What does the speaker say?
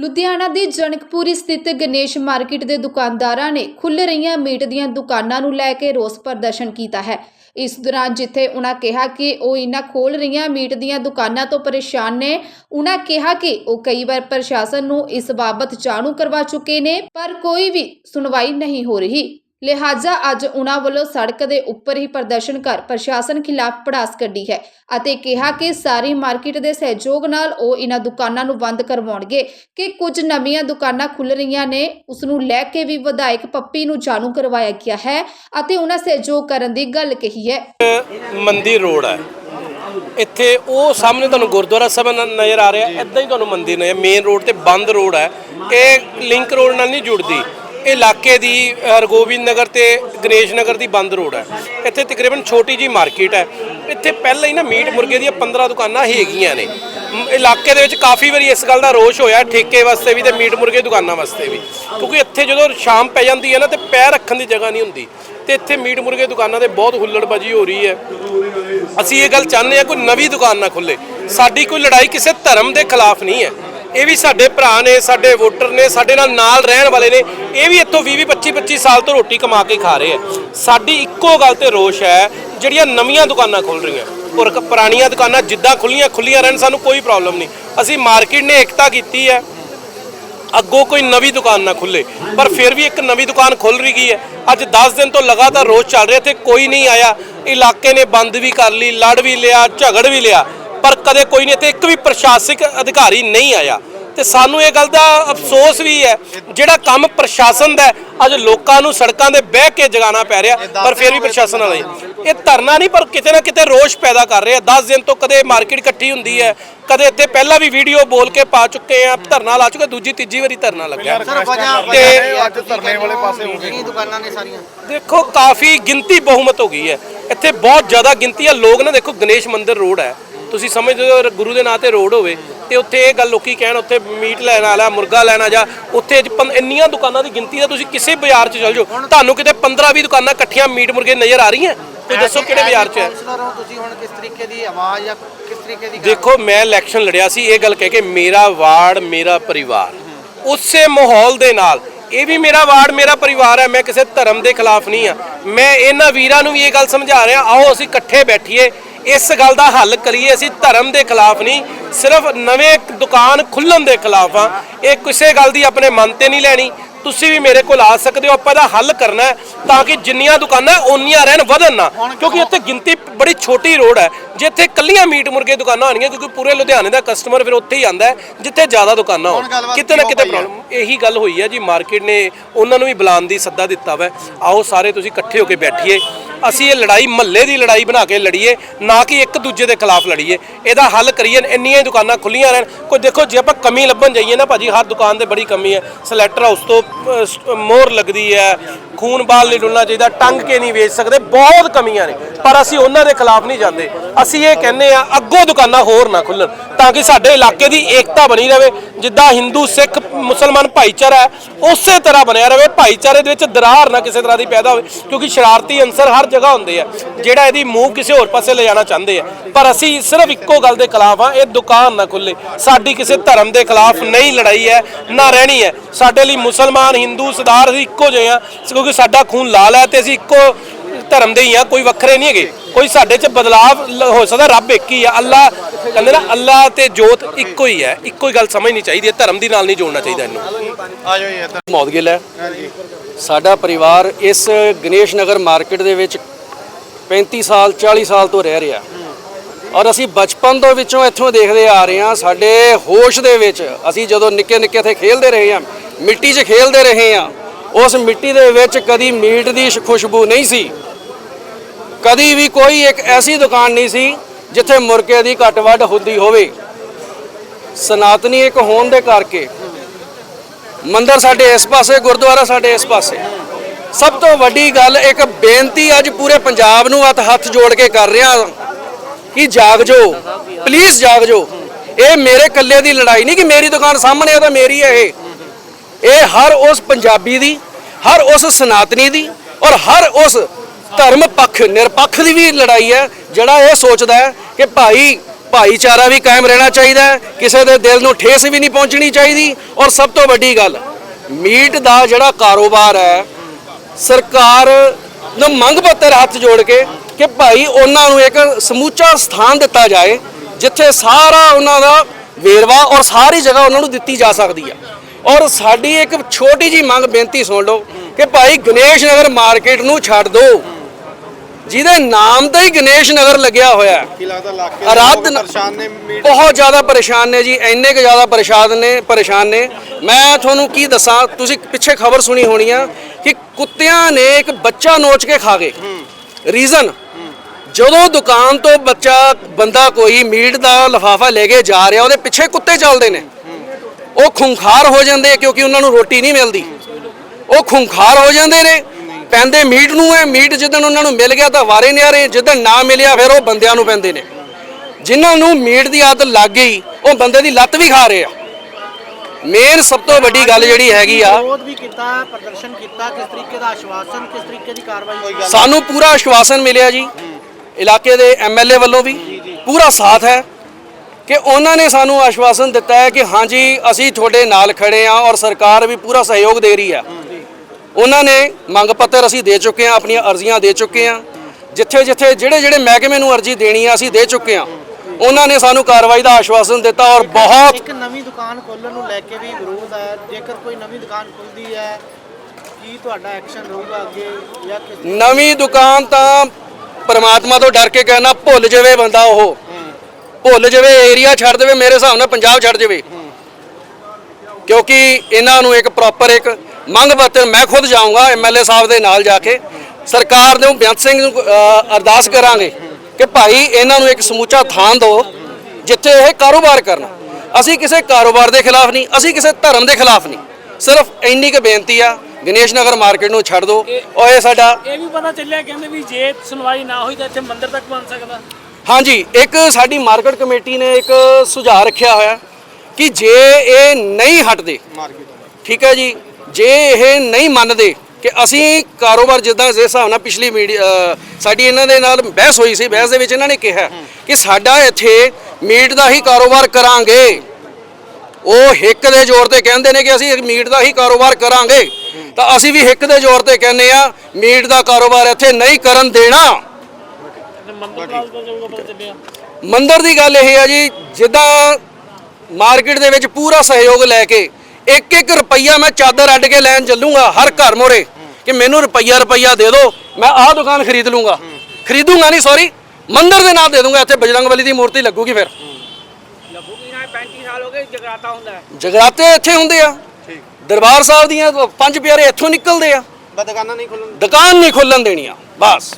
ਲੁਧਿਆਣਾ ਦੀ ਜਨਕਪੁਰੀ ਸਥਿਤ ਗਣੇਸ਼ ਮਾਰਕੀਟ ਦੇ ਦੁਕਾਨਦਾਰਾਂ ਨੇ ਖੁੱਲ੍ਹ ਰਹੀਆਂ ਮੀਟ ਦੀਆਂ ਦੁਕਾਨਾਂ ਨੂੰ ਲੈ ਕੇ ਰੋਸ ਪ੍ਰਦਰਸ਼ਨ ਕੀਤਾ ਹੈ। ਇਸ ਦੌਰਾਨ ਜਿੱਥੇ ਉਹਨਾਂ ਕਿਹਾ ਕਿ ਉਹ ਇਹਨਾਂ ਖੋਲ ਰਹੀਆਂ ਮੀਟ ਦੀਆਂ ਦੁਕਾਨਾਂ ਤੋਂ ਪਰੇਸ਼ਾਨ ਨੇ ਉਹਨਾਂ ਕਿਹਾ ਕਿ ਉਹ ਕਈ ਵਾਰ ਪ੍ਰਸ਼ਾਸਨ ਨੂੰ ਇਸ ਬਾਬਤ ਜਾਣੂ ਕਰਵਾ ਚੁੱਕੇ ਨੇ, ਪਰ ਕੋਈ ਵੀ ਸੁਣਵਾਈ ਨਹੀਂ ਹੋ ਰਹੀ। ਲਿਹਾਜ਼ਾ ਅੱਜ ਉਹਨਾਂ ਵੱਲੋਂ ਸੜਕ ਦੇ ਉੱਪਰ ਹੀ ਪ੍ਰਦਰਸ਼ਨ ਕਰ ਪ੍ਰਸ਼ਾਸਨ ਖਿਲਾਫ ਪੜਾਸ ਕੱਢੀ ਹੈ ਅਤੇ ਕਿਹਾ ਕਿ ਸਾਰੀ ਮਾਰਕੀਟ ਦੇ ਸਹਿਯੋਗ ਨਾਲ ਉਹ ਇਹਨਾਂ ਦੁਕਾਨਾਂ ਨੂੰ ਬੰਦ ਕਰਵਾਉਣਗੇ ਕਿ ਕੁਝ ਨਵੀਆਂ ਦੁਕਾਨਾਂ ਖੁੱਲ ਰਹੀਆਂ ਨੇ ਉਸ ਨੂੰ ਲੈ ਕੇ ਵੀ ਵਿਧਾਇਕ ਪੱਪੀ ਨੂੰ ਜਾਣੂ ਕਰਵਾਇਆ ਗਿਆ ਹੈ ਅਤੇ ਉਹਨਾਂ ਸਹਿਯੋਗ ਕਰਨ ਦੀ ਗੱਲ ਕਹੀ ਹੈ। ਮੰਦਿਰ ਰੋਡ ਹੈ। ਇੱਥੇ ਉਹ ਸਾਹਮਣੇ ਤੁਹਾਨੂੰ ਗੁਰਦੁਆਰਾ ਸਾਹਿਬ ਨ- ਨਜ਼ਰ ਆ ਰਿਹਾ ਇਦਾਂ ਹੀ ਤੁਹਾਨੂੰ ਮੰਦਿਰ ਨਜ਼ਰ ਮੇਨ ਰੋਡ ਤੇ ਬੰਦ ਰੋਡ ਹੈ। ਇਹ ਲਿੰਕ ਰੋਡ ਨਾਲ ਨਹੀਂ ਜੁੜਦੀ। ਇਲਾਕੇ ਦੀ ਹਰਗੋਬਿੰਦ ਨਗਰ ਤੇ ਗਣੇਸ਼ ਨਗਰ ਦੀ ਬੰਦ ਰੋਡ ਹੈ। ਇੱਥੇ ਤਕਰੀਬਨ ਛੋਟੀ ਜੀ ਮਾਰਕੀਟ ਹੈ। ਇੱਥੇ ਪਹਿਲਾਂ ਹੀ ਨਾ ਮੀਟ ਮੁਰਗੇ ਦੀਆਂ 15 ਦੁਕਾਨਾਂ ਹੈਗੀਆਂ ਨੇ। ਇਲਾਕੇ ਦੇ ਵਿੱਚ ਕਾਫੀ ਵਾਰੀ ਇਸ ਗੱਲ ਦਾ ਰੋਸ਼ ਹੋਇਆ, ਠੇਕੇ ਵਾਸਤੇ ਵੀ ਤੇ ਮੀਟ ਮੁਰਗੇ ਦੁਕਾਨਾਂ ਵਾਸਤੇ ਵੀ। ਕਿਉਂਕਿ ਇੱਥੇ ਜਦੋਂ ਸ਼ਾਮ ਪੈ ਜਾਂਦੀ ਹੈ ਨਾ ਤੇ ਪੈਰ ਰੱਖਣ ਦੀ ਜਗ੍ਹਾ ਨਹੀਂ ਹੁੰਦੀ। ਤੇ ਇੱਥੇ ਮੀਟ ਮੁਰਗੇ ਦੁਕਾਨਾਂ ਤੇ ਬਹੁਤ ਹੁੱਲੜਬਾਜੀ ਹੋ ਰਹੀ ਹੈ। ਅਸੀਂ ਇਹ ਗੱਲ ਚਾਹੁੰਦੇ ਹਾਂ, ਕੋਈ ਨਵੀਂ ਦੁਕਾਨ ਨਾ ਖੁੱਲੇ। ਸਾਡੀ ਕੋਈ ਲੜਾਈ ਕਿਸੇ ਧਰਮ ਦੇ ਖਿਲਾਫ ਨਹੀਂ ਹੈ। ਇਹ ਵੀ ਸਾਡੇ ਭਰਾ ਨੇ, ਸਾਡੇ ਵੋਟਰ ਨੇ, ਸਾਡੇ ਨਾਲ ਨਾਲ ਰਹਿਣ ਵਾਲੇ ਨੇ। ਇਹ ਵੀ ਇੱਥੋਂ 20 25 25 ਸਾਲ ਤੋਂ ਰੋਟੀ ਕਮਾ ਕੇ ਖਾ ਰਹੇ ਆ। ਸਾਡੀ ਇੱਕੋ ਗੱਲ ਤੇ ਰੋਸ਼ ਹੈ, ਜਿਹੜੀਆਂ ਨਵੀਆਂ ਦੁਕਾਨਾਂ ਖੁੱਲ ਰਹੀਆਂ। ਔਰ ਪੁਰਾਣੀਆਂ ਦੁਕਾਨਾਂ ਜਿੱਦਾਂ ਖੁੱਲੀਆਂ ਖੁੱਲੀਆਂ ਰਹਿਣ, ਸਾਨੂੰ ਕੋਈ ਪ੍ਰੋਬਲਮ ਨਹੀਂ। ਅਸੀਂ ਮਾਰਕੀਟ ਨੇ ਏਕਤਾ ਕੀਤੀ ਹੈ। ਅੱਗੋਂ ਕੋਈ ਨਵੀਂ ਦੁਕਾਨ ਨਾ ਖੁੱਲੇ। ਪਰ ਫਿਰ ਵੀ ਇੱਕ ਨਵੀਂ ਦੁਕਾਨ ਖੁੱਲ ਰਹੀ ਹੈ। ਅੱਜ 10 ਦਿਨ ਤੋਂ ਲਗਾਤਾਰ ਰੋਜ਼ ਚੱਲ ਰਿਹਾ ਤੇ ਕੋਈ ਨਹੀਂ ਆਇਆ। ਇਲਾਕੇ ਨੇ ਬੰਦ ਵੀ ਕਰ ਲਈ, ਲੜ ਵੀ ਲਿਆ, ਝਗੜ ਵੀ ਲਿਆ। ਪਰ ਕਦੇ ਕੋਈ ਨਹੀਂ ਇੱਥੇ ਇੱਕ ਵੀ ਪ੍ਰਸ਼ਾਸਨਿਕ ਅਧਿਕਾਰੀ ਨਹੀਂ ਆਇਆ। ਤੇ ਸਾਨੂੰ ਇਹ ਗੱਲ ਦਾ ਅਫਸੋਸ ਵੀ ਹੈ ਜਿਹੜਾ ਕੰਮ ਪ੍ਰਸ਼ਾਸਨ ਦਾ ਅੱਜ ਲੋਕਾਂ ਨੂੰ ਸੜਕਾਂ ਦੇ ਬਹਿ ਕੇ ਜਗਾਉਣਾ ਪੈ ਰਿਹਾ ਪਰ ਫਿਰ ਵੀ ਪ੍ਰਸ਼ਾਸਨ ਵਾਲੇ ਇਹ ਧਰਨਾ ਨਹੀਂ ਪਰ ਕਿਤੇ ਨਾ ਕਿਤੇ ਰੋਸ਼ ਪੈਦਾ ਕਰ ਰਿਹਾ। 10 ਦਿਨ ਤੋਂ ਕਦੇ ਮਾਰਕੀਟ ਇਕੱਠੀ ਹੁੰਦੀ ਹੈ ਕਦੇ ਇੱਥੇ ਪਹਿਲਾਂ ਵੀ ਵੀਡੀਓ ਬੋਲ ਕੇ ਪਾ ਚੁੱਕੇ ਆ ਧਰਨਾ ਲਾ ਚੁੱਕੇ ਦੂਜੀ ਤੀਜੀ ਵਾਰੀ ਧਰਨਾ ਲੱਗਿਆ। ਤੇ ਅੱਜ ਧਰਨੇ ਵਾਲੇ ਪਾਸੇ ਹੋ ਗਏ। ਦੁਕਾਨਾਂ ਨੇ ਸਾਰੀਆਂ? ਦੇਖੋ ਕਾਫੀ ਗਿਣਤੀ ਬਹੁਮਤ ਹੋ ਗਈ ਹੈ। ਇੱਥੇ ਬਹੁਤ ਜ਼ਿਆਦਾ ਗਿਣਤੀ ਹੈ ਲੋਕ ਨਾ ਦੇਖੋ ਗਣੇਸ਼ ਮੰਦਿਰ ਰੋਡ ਹੈ। ਤੁਸੀਂ ਸਮਝਦੇ ਹੋ ਗੁਰੂ ਦੇ ਨਾਂ ਤੇ ਰੋਡ ਹੋਵੇ ਤੇ ਉੱਥੇ ਇਹ ਗੱਲ ਲੋਕੀ ਕਹਿਣ ਉੱਥੇ ਮੀਟ ਲੈਣ ਵਾਲਾ ਮੁਰਗਾ ਲੈਣਾ ਜਾਂ ਉੱਥੇ ਇੰਨੀਆਂ ਦੁਕਾਨਾਂ ਦੀ ਗਿਣਤੀ ਦਾ ਤੁਸੀਂ ਕਿਸੇ ਬਾਜ਼ਾਰ 'ਚ ਚਲ ਜਾਓ। ਤੁਹਾਨੂੰ ਕਿਤੇ 15 20 ਦੁਕਾਨਾਂ ਇਕੱਠੀਆਂ ਮੀਟ ਮੁਰਗੇ ਨਜ਼ਰ ਆ ਰਹੀਆਂ? ਕੋਈ ਦੱਸੋ ਕਿਹੜੇ ਬਾਜ਼ਾਰ 'ਚ ਹੈ? ਤੁਸੀਂ ਹੁਣ ਕਿਸ ਤਰੀਕੇ ਦੀ ਆਵਾਜ਼ ਜਾਂ ਕਿਸ ਤਰੀਕੇ ਦੀ ਦੇਖੋ ਮੈਂ ਇਲੈਕਸ਼ਨ ਲੜਿਆ ਸੀ ਇਹ ਗੱਲ ਕਹਿ ਕੇ ਮੇਰਾ ਵਾਰਡ ਮੇਰਾ ਪਰਿਵਾਰ। ਉਸੇ ਮਾਹੌਲ ਦੇ ਨਾਲ ਇਹ ਵੀ ਮੇਰਾ ਵਾਰਡ ਮੇਰਾ ਪਰਿਵਾਰ ਹੈ ਮੈਂ ਕਿਸੇ ਧਰਮ ਦੇ ਖਿਲਾਫ ਨਹੀਂ ਆ ਮੈਂ ਇਹਨਾਂ ਵੀਰਾਂ ਨੂੰ ਵੀ ਇਹ ਗੱਲ ਸਮਝਾ ਰਿਹਾ ਆਓ ਅਸੀਂ ਇਕੱਠੇ ਬੈਠੀਏ। ਇਸ ਗੱਲ ਦਾ ਹੱਲ ਕਰੀਏ, ਅਸੀਂ ਧਰਮ ਦੇ ਖਿਲਾਫ ਨਹੀਂ, ਸਿਰਫ ਨਵੇਂ ਦੁਕਾਨ ਖੁੱਲਣ ਦੇ ਖਿਲਾਫ ਆ ਇਹ ਕਿਸੇ ਗੱਲ ਦੀ ਆਪਣੇ ਮਨ ਤੇ ਨਹੀਂ ਲੈਣੀ। ਤੁਸੀਂ ਵੀ ਮੇਰੇ ਕੋਲ ਆ ਸਕਦੇ ਹੋ ਆਪਾਂ ਦਾ ਹੱਲ ਕਰਨਾ ਹੈ ਤਾਂ ਕਿ ਜਿੰਨੀਆਂ ਦੁਕਾਨਾਂ ਓਨੀਆਂ ਰਹਿਣ ਵਧਣ ਨਾ। ਕਿਉਂਕਿ ਇੱਥੇ ਗਿਣਤੀ ਬੜੀ ਛੋਟੀ ਰੋਡ ਹੈ ਜਿੱਥੇ ਕੱਲੀਆਂ ਮੀਟ ਮੁਰਗੇ ਦੁਕਾਨਾਂ ਹੋਣਗੀਆਂ ਕਿਉਂਕਿ ਪੂਰੇ ਲੁਧਿਆਣੇ ਦਾ ਕਸਟਮਰ ਫਿਰ ਉੱਥੇ ਹੀ ਆਂਦਾ ਹੈ ਜਿੱਥੇ ਜ਼ਿਆਦਾ ਦੁਕਾਨਾਂ ਹੁਣ। ਕਿਤੇ ਨਾ ਕਿਤੇ? ਪ੍ਰੋਬਲਮ ਇਹੀ ਗੱਲ ਹੋਈ ਹੈ ਜੀ ਮਾਰਕੀਟ ਨੇ ਉਹਨਾਂ ਨੂੰ ਵੀ ਬੁਲਾਉਣ ਦੀ ਸੱਦਾ ਦਿੱਤਾ ਵਾ। ਆਓ ਸਾਰੇ ਤੁਸੀਂ ਇਕੱਠੇ ਹੋ ਕੇ ਬੈਠੀਏ। ਅਸੀਂ ਇਹ ਲੜਾਈ ਮਹੱਲੇ ਦੀ ਲੜਾਈ ਬਣਾ ਕੇ ਲੜੀਏ ਨਾ ਕਿ ਇੱਕ ਦੂਜੇ ਦੇ ਖਿਲਾਫ ਲੜੀਏ। ਇਹਦਾ ਹੱਲ ਕਰੀਏ ਇੰਨੀਆਂ ਹੀ ਦੁਕਾਨਾਂ ਖੁੱਲੀਆਂ ਰਹਿਣ। ਕੋਈ ਦੇਖੋ ਜੇ ਆਪਾਂ ਕਮੀ ਲੱਭਣ ਜਾਈਏ ਨਾ ਭਾਜੀ ਹਰ ਦੁਕਾਨ ਤੇ ਬੜੀ ਕਮੀ ਹੈ। ਸਲੈਕਟਰ ਹਾਊਸ ਤੋਂ ਮੋਹਰ ਲੱਗਦੀ ਹੈ, ਖੂਨ ਬਾਲ ਨਹੀਂ ਡੁੱਲਣਾ ਚਾਹੀਦਾ, ਟੰਗ ਕੇ ਨਹੀਂ ਵੇਚ ਸਕਦੇ, ਬਹੁਤ ਕਮੀਆਂ ਨੇ। ਪਰ ਅਸੀਂ ਉਹਨਾਂ ਦੇ ਖਿਲਾਫ ਨਹੀਂ ਜਾਂਦੇ। ਅਸੀਂ ਇਹ ਕਹਿੰਦੇ ਆ ਅੱਗੋਂ ਦੁਕਾਨਾਂ ਹੋਰ ਨਾ ਖੁੱਲਣ। ਤਾਂ ਕਿ ਸਾਡੇ ਇਲਾਕੇ ਦੀ ਏਕਤਾ ਬਣੀ ਰਹੇ ਜਿੱਦਾਂ ਹਿੰਦੂ, ਸਿੱਖ, ਮੁਸਲਮਾਨ ਭਾਈਚਾਰਾ ਹੈ, ਉਸੇ ਤਰ੍ਹਾਂ ਬਣਿਆ ਰਹੇ ਭਾਈਚਾਰੇ ਦੇ ਵਿੱਚ ਦਰਾਰ ਨਾ ਕਿਸੇ ਤਰ੍ਹਾਂ ਦੀ ਪੈਦਾ ਹੋਵੇ, ਕਿਉਂਕਿ ਸ਼ਰਾਰਤੀ ਅੰਸਰ ਹਰ ਜਗ੍ਹਾ ਹੁੰਦੇ ਆ, ਜਿਹੜਾ ਇਹਦੀ ਮੂੰਹ ਕਿਸੇ ਹੋਰ ਪਾਸੇ ਲੈ ਜਾਣਾ ਚਾਹੁੰਦੇ ਆ। ਪਰ ਅਸੀਂ ਸਿਰਫ ਇੱਕੋ ਗੱਲ ਦੇ ਖਿਲਾਫ ਆ ਇਹ ਦੁਕਾਨ ਨਾ ਖੁੱਲੇ। ਸਾਡੀ ਕਿਸੇ ਧਰਮ ਦੇ ਖਿਲਾਫ ਨਹੀਂ ਲੜਾਈ ਹੈ, ਨਾ ਰਹਿਣੀ ਹੈ। ਸਾਡੇ ਲਈ ਮੁਸਲਮਾਨ, ਹਿੰਦੂ, ਸਰਦਾਰ ਅਸੀਂ ਇੱਕੋ ਜਿਹੇ ਆ ਕਿਉਂਕਿ ਸਾਡਾ ਖੂਨ ਲਾਲ ਹੈ ਤੇ ਅਸੀਂ ਇੱਕੋ ਧਰਮ ਦੇ ਹੀ ਆ ਕੋਈ ਵੱਖਰੇ ਨਹੀਂ ਹੈਗੇ। ਕੋਈ ਸਾਡੇ 'ਚ ਬਦਲਾਵ ਹੋ ਸਕਦਾ ਰੱਬ ਇੱਕ ਹੀ ਆ ਅੱਲਾ ਕਹਿੰਦੇ ਨਾ ਅੱਲਾ ਤੇ ਜੋਤ ਇੱਕੋ ਹੀ ਹੈ। ਇੱਕੋ ਹੀ ਗੱਲ ਸਮਝਣੀ ਚਾਹੀਦੀ ਹੈ ਧਰਮ ਦੀ ਨਾਲ ਨਹੀਂ ਜੋੜਨਾ ਚਾਹੀਦਾ ਇਹਨੂੰ। ਆ ਜਾਓ ਜੀ ਇੱਧਰ। ਮੌਤ ਗਿੱਲ ਹੈ। ਹਾਂਜੀ। ਸਾਡਾ ਪਰਿਵਾਰ ਇਸ ਗਣੇਸ਼ ਨਗਰ ਮਾਰਕੀਟ ਦੇ ਵਿੱਚ 35 ਸਾਲ 40 ਸਾਲ ਤੋਂ ਰਹਿ ਰਿਹਾ। ਔਰ ਅਸੀਂ ਬਚਪਨ ਤੋਂ ਵਿੱਚੋਂ ਇੱਥੋਂ ਦੇਖਦੇ ਆ ਰਹੇ ਹਾਂ ਸਾਡੇ ਹੋਸ਼ ਦੇ ਵਿੱਚ ਅਸੀਂ ਜਦੋਂ ਨਿੱਕੇ ਨਿੱਕੇ ਇੱਥੇ ਖੇਲਦੇ ਰਹੇ ਹਾਂ ਮਿੱਟੀ 'ਚ ਖੇਲਦੇ ਰਹੇ ਹਾਂ ਉਸ ਮਿੱਟੀ ਦੇ ਵਿੱਚ ਕਦੀ ਮੀਟ ਦੀ ਖੁਸ਼ਬੂ ਨਹੀਂ ਸੀ। ਕਦੀ ਵੀ ਕੋਈ ਇੱਕ ਐਸੀ ਦੁਕਾਨ ਨਹੀਂ ਸੀ ਜਿੱਥੇ ਮੁਰਕੇ ਦੀ ਘੱਟ ਵੱਢ ਹੁੰਦੀ ਹੋਵੇ। ਸਨਾਤਨੀ ਇੱਕ ਹੋਣ ਦੇ ਕਰਕੇ। ਮੰਦਰ ਸਾਡੇ ਇਸ ਪਾਸੇ, ਗੁਰਦੁਆਰਾ ਸਾਡੇ ਇਸ ਪਾਸੇ। ਸਭ ਤੋਂ ਵੱਡੀ ਗੱਲ, ਇੱਕ ਬੇਨਤੀ ਅੱਜ ਪੂਰੇ ਪੰਜਾਬ ਨੂੰ ਹੱਥ ਹੱਥ ਜੋੜ ਕੇ ਕਰ ਰਿਹਾ ਕਿ ਜਾਗ ਜੋ ਪਲੀਜ਼ ਜਾਗ ਜੋ ਇਹ ਮੇਰੇ ਇਕੱਲੇ ਦੀ ਲੜਾਈ ਨਹੀਂ ਕਿ ਮੇਰੀ ਦੁਕਾਨ ਸਾਹਮਣੇ ਆ ਤਾਂ ਮੇਰੀ ਹੈ ਇਹ। ਇਹ ਹਰ ਉਸ ਪੰਜਾਬੀ ਦੀ, ਹਰ ਉਸ ਸਨਾਤਨੀ ਦੀ ਔਰ ਹਰ ਉਸ ਧਰਮ ਪੱਖ, ਨਿਰਪੱਖ ਦੀ ਵੀ ਲੜਾਈ ਹੈ, ਜਿਹੜਾ ਇਹ ਸੋਚਦਾ ਹੈ ਕਿ ਭਾਈ, ਭਾਈਚਾਰਾ ਵੀ ਕਾਇਮ ਰਹਿਣਾ ਚਾਹੀਦਾ ਹੈ, ਕਿਸੇ ਦੇ ਦਿਲ ਨੂੰ ਠੇਸ ਵੀ ਨਹੀਂ ਪਹੁੰਚਣੀ ਚਾਹੀਦੀ। ਔਰ ਸਭ ਤੋਂ ਵੱਡੀ ਗੱਲ, ਮੀਟ ਦਾ ਜਿਹੜਾ ਕਾਰੋਬਾਰ ਹੈ, ਸਰਕਾਰ ਨੂੰ ਮੰਗ ਪੱਤਰ ਹੱਥ ਜੋੜ ਕੇ ਕਿ ਭਾਈ ਉਹਨਾਂ ਨੂੰ ਇੱਕ ਸਮੂਚਾ ਸਥਾਨ ਦਿੱਤਾ ਜਾਏ, ਜਿੱਥੇ ਸਾਰਾ ਉਹਨਾਂ ਦਾ ਵੇਰਵਾ ਔਰ ਸਾਰੀ ਜਗ੍ਹਾ ਉਹਨਾਂ ਨੂੰ ਦਿੱਤੀ ਜਾ ਸਕਦੀ ਹੈ। ਔਰ ਸਾਡੀ ਇੱਕ ਛੋਟੀ ਜੀ ਮੰਗ, ਬੇਨਤੀ ਸੁਣ ਲਓ ਕਿ ਭਾਈ ਗਣੇਸ਼ ਨਗਰ ਮਾਰਕੀਟ ਨੂੰ ਛੱਡ ਦਿਓ। ਜਿਹਦੇ ਨਾਮ ਤੇ ਹੀ ਗਣੇਸ਼ ਨਗਰ ਲੱਗਿਆ ਹੋਇਆ ਹੈ। ਕੀ ਲੱਗਦਾ ਇਲਾਕੇ ਦੇ ਲੋਕ ਪਰੇਸ਼ਾਨ ਨੇ ਮੀਟ ਬਹੁਤ ਜ਼ਿਆਦਾ ਪਰੇਸ਼ਾਨ ਨੇ ਜੀ ਇੰਨੇ ਕੁ ਜ਼ਿਆਦਾ ਪਰੇਸ਼ਾਨ ਨੇ ਪਰੇਸ਼ਾਨ ਨੇ। ਮੈਂ ਤੁਹਾਨੂੰ ਕੀ ਦੱਸਾਂ ਤੁਸੀਂ ਪਿੱਛੇ ਖਬਰ ਸੁਣੀ ਹੋਣੀ ਆ ਕਿ ਕੁੱਤਿਆਂ ਨੇ ਇੱਕ ਬੱਚਾ ਨੋਚ ਕੇ ਖਾ ਗਏ। ਰੀਜ਼ਨ ਜਦੋਂ ਦੁਕਾਨ ਤੋਂ ਬੱਚਾ ਬੰਦਾ ਕੋਈ ਮੀਟ ਦਾ ਲਫਾਫਾ ਲੈ ਕੇ ਜਾ ਰਿਹਾ ਉਹਦੇ ਪਿੱਛੇ ਕੁੱਤੇ ਚੱਲਦੇ ਨੇ। ਉਹ ਖੁੰਖਾਰ ਹੋ ਜਾਂਦੇ ਆ ਕਿਉਂਕਿ ਉਹਨਾਂ ਨੂੰ ਰੋਟੀ ਨਹੀਂ ਮਿਲਦੀ। ਉਹ ਖੁੰਖਾਰ ਹੋ ਜਾਂਦੇ ਨੇ। ਪੈਂਦੇ ਮੀਟ ਨੂੰ ਹੈ ਮੀਟ ਜਿੱਦਣ ਉਹਨਾਂ ਨੂੰ ਮਿਲ ਗਿਆ ਤਾਂ ਵਾਰੇ ਨਿਆਰੇ ਜਿੱਦਣ ਨਾ ਮਿਲਿਆ ਫਿਰ ਉਹ ਬੰਦਿਆਂ ਨੂੰ ਪੈਂਦੇ ਨੇ। ਜਿਨ੍ਹਾਂ ਨੂੰ ਮੀਟ ਦੀ ਆਦਤ ਲੱਗ ਗਈ ਉਹ ਬੰਦੇ ਦੀ ਲੱਤ ਵੀ ਖਾ ਰਹੇ ਆ। ਮੇਨ ਸਭ ਤੋਂ ਵੱਡੀ ਗੱਲ ਜਿਹੜੀ ਹੈਗੀ ਆ ਵਿਰੋਧ ਵੀ ਕੀਤਾ ਪ੍ਰਦਰਸ਼ਨ ਕੀਤਾ ਕਿਸ ਤਰੀਕੇ ਦਾ ਆਸ਼ਵਾਸਨ ਕਿਸ ਤਰੀਕੇ ਦੀ ਕਾਰਵਾਈ ਸਾਨੂੰ ਪੂਰਾ ਆਸ਼ਵਾਸਨ ਮਿਲਿਆ ਜੀ ਇਲਾਕੇ ਦੇ ਐਮਐਲਏ ਵੱਲੋਂ ਵੀ। ਪੂਰਾ ਸਾਥ ਹੈ ਕਿ ਉਹਨਾਂ ਨੇ ਸਾਨੂੰ ਆਸ਼ਵਾਸਨ ਦਿੱਤਾ ਹੈ ਕਿ ਹਾਂਜੀ ਅਸੀਂ ਤੁਹਾਡੇ ਨਾਲ ਖੜੇ ਹਾਂ ਔਰ ਸਰਕਾਰ ਵੀ ਪੂਰਾ ਸਹਿਯੋਗ ਦੇ ਰਹੀ ਹੈ। ਉਹਨਾਂ ਨੇ ਮੰਗ ਪੱਤਰ ਅਸੀਂ ਦੇ ਚੁੱਕੇ ਹਾਂ ਆਪਣੀਆਂ ਅਰਜ਼ੀਆਂ ਦੇ ਚੁੱਕੇ ਹਾਂ। ਜਿੱਥੇ ਜਿੱਥੇ ਜਿਹੜੇ ਜਿਹੜੇ ਮਹਿਕਮੇ ਨੂੰ ਅਰਜ਼ੀ ਦੇਣੀ ਆ ਅਸੀਂ ਦੇ ਚੁੱਕੇ ਹਾਂ। ਉਹਨਾਂ ਨੇ ਸਾਨੂੰ ਕਾਰਵਾਈ ਦਾ ਆਸ਼ਵਾਸਨ ਦਿੱਤਾ ਔਰ ਬਹੁਤ ਇੱਕ ਨਵੀਂ ਦੁਕਾਨ ਖੋਲਣ ਨੂੰ ਲੈ ਕੇ ਵੀ ਵਿਰੋਧ ਹੈ। ਜੇਕਰ ਕੋਈ ਨਵੀਂ ਦੁਕਾਨ ਖੁੱਲਦੀ ਹੈ ਕੀ ਤੁਹਾਡਾ ਐਕਸ਼ਨ ਰਹੂਗਾ ਅੱਗੇ ਜਾਂ ਨਵੀਂ ਦੁਕਾਨ ਤਾਂ ਪਰਮਾਤਮਾ ਤੋਂ ਡਰ ਕੇ ਕਹਿਣਾ ਭੁੱਲ ਜਾਵੇ ਬੰਦਾ ਉਹ। ਭੁੱਲ ਜਾਵੇ ਏਰੀਆ ਛੱਡ ਦੇਵੇ ਮੇਰੇ ਹਿਸਾਬ ਨਾਲ ਪੰਜਾਬ ਛੱਡ ਜਾਵੇ। ਕਿਉਂਕਿ ਇਹਨਾਂ ਨੂੰ ਇੱਕ ਪ੍ਰੋਪਰ ਇੱਕ ਮੰਗ ਪੱਤਰ ਮੈਂ ਖੁਦ ਜਾਊਂਗਾ ਐਮਐਲਏ ਸਾਹਿਬ ਦੇ ਨਾਲ ਜਾ ਕੇ। ਸਰਕਾਰ ਦੇ ਬੇਅੰਤ ਸਿੰਘ ਨੂੰ ਅਰਦਾਸ ਕਰਾਂਗੇ ਕਿ ਭਾਈ ਇਹਨਾਂ ਨੂੰ ਇੱਕ ਸਮੂਚਾ ਥਾਂ ਦਿਓ ਜਿੱਥੇ ਇਹ ਕਾਰੋਬਾਰ ਕਰਨ। ਅਸੀਂ ਕਿਸੇ ਕਾਰੋਬਾਰ ਦੇ ਖਿਲਾਫ ਨਹੀਂ ਅਸੀਂ ਕਿਸੇ ਧਰਮ ਦੇ ਖਿਲਾਫ ਨਹੀਂ। ਸਿਰਫ ਇੰਨੀ ਕੁ ਬੇਨਤੀ ਆ ਗਣੇਸ਼ ਨਗਰ ਮਾਰਕੀਟ ਨੂੰ ਛੱਡ ਦਿਓ। ਔਰ ਇਹ ਸਾਡਾ ਇਹ ਵੀ ਪਤਾ ਚੱਲਿਆ ਕਹਿੰਦੇ ਵੀ ਜੇ ਸੁਣਵਾਈ ਨਾ ਹੋਈ ਤਾਂ ਇੱਥੇ ਮੰਦਿਰ ਤੱਕ ਬਣ ਸਕਦਾ। ਹਾਂਜੀ ਇੱਕ ਸਾਡੀ ਮਾਰਕੀਟ ਕਮੇਟੀ ਨੇ ਇੱਕ ਸੁਝਾਅ ਰੱਖਿਆ ਹੋਇਆ ਕਿ ਜੇ ਇਹ ਨਹੀਂ ਹਟਦੇ ਠੀਕ ਹੈ ਜੀ ਜੇ ਇਹ ਨਹੀਂ ਮੰਨਦੇ ਕਿ ਅਸੀਂ ਕਾਰੋਬਾਰ ਜਿੱਦਾਂ ਜਿਸ ਹਿਸਾਬ ਨਾਲ ਪਿਛਲੀ ਮੀਡੀਆ ਸਾਡੀ ਇਹਨਾਂ ਦੇ ਨਾਲ ਬਹਿਸ ਹੋਈ ਸੀ, ਬਹਿਸ ਦੇ ਵਿੱਚ ਇਹਨਾਂ ਨੇ ਕਿਹਾ ਕਿ ਸਾਡਾ ਇੱਥੇ ਮੀਟ ਦਾ ਹੀ ਕਾਰੋਬਾਰ ਕਰਾਂਗੇ। ਉਹ ਹਿੱਕ ਦੇ ਜ਼ੋਰ ਤੇ ਕਹਿੰਦੇ ਨੇ ਕਿ ਅਸੀਂ ਮੀਟ ਦਾ ਹੀ ਕਾਰੋਬਾਰ ਕਰਾਂਗੇ। ਤਾਂ ਅਸੀਂ ਵੀ ਹਿੱਕ ਦੇ ਜ਼ੋਰ ਤੇ ਕਹਿੰਦੇ ਆ ਮੀਟ ਦਾ ਕਾਰੋਬਾਰ ਇੱਥੇ ਨਹੀਂ ਕਰਨ ਦੇਣਾ। ਮੰਦਰ ਦੀ ਗੱਲ ਇਹ ਹੈ ਜੀ, ਜਿੱਦਾਂ ਮਾਰਕੀਟ ਦੇ ਵਿੱਚ ਪੂਰਾ ਸਹਿਯੋਗ ਲੈ ਕੇ ਇੱਕ ਇੱਕ ਰੁਪਈਆ ਮੈਂ ਚਾਦਰ ਅੱਡ ਕੇ ਲੈਣ ਚੱਲੂੰਗਾ ਹਰ ਘਰ ਮੋਰੇ ਕਿ ਮੈਨੂੰ ਰੁਪਈਆ ਰੁਪਈਆ ਦੇ ਦਿਓ ਮੈਂ ਆਹ ਦੁਕਾਨ ਖਰੀਦ ਲੂੰਗਾ। ਖਰੀਦੂੰਗਾ ਨਹੀਂ ਸੌਰੀ ਮੰਦਰ ਦੇ ਨਾਮ ਦੇ ਦੂੰਗਾ ਇੱਥੇ ਬਜਰੰਗਬਲੀ ਦੀ ਮੂਰਤੀ ਲੱਗੂਗੀ ਫਿਰ। ਲੱਗੂਗੀ ਨਾ 35 ਸਾਲ ਹੋ ਗਏ ਜਗਰਾਤਾ ਹੁੰਦਾ ਹੈ ਜਗਰਾਤੇ ਇੱਥੇ ਹੁੰਦੇ ਆ। ਦਰਬਾਰ ਸਾਹਿਬ ਦੀਆਂ ਪੰਜ ਪਿਆਰੇ ਇੱਥੋਂ ਨਿਕਲਦੇ ਆ। ਦੁਕਾਨਾਂ ਨਹੀਂ ਖੁੱਲਣ ਦੁਕਾਨ ਨਹੀਂ ਖੁੱਲਣ ਦੇਣੀਆਂ ਬਸ।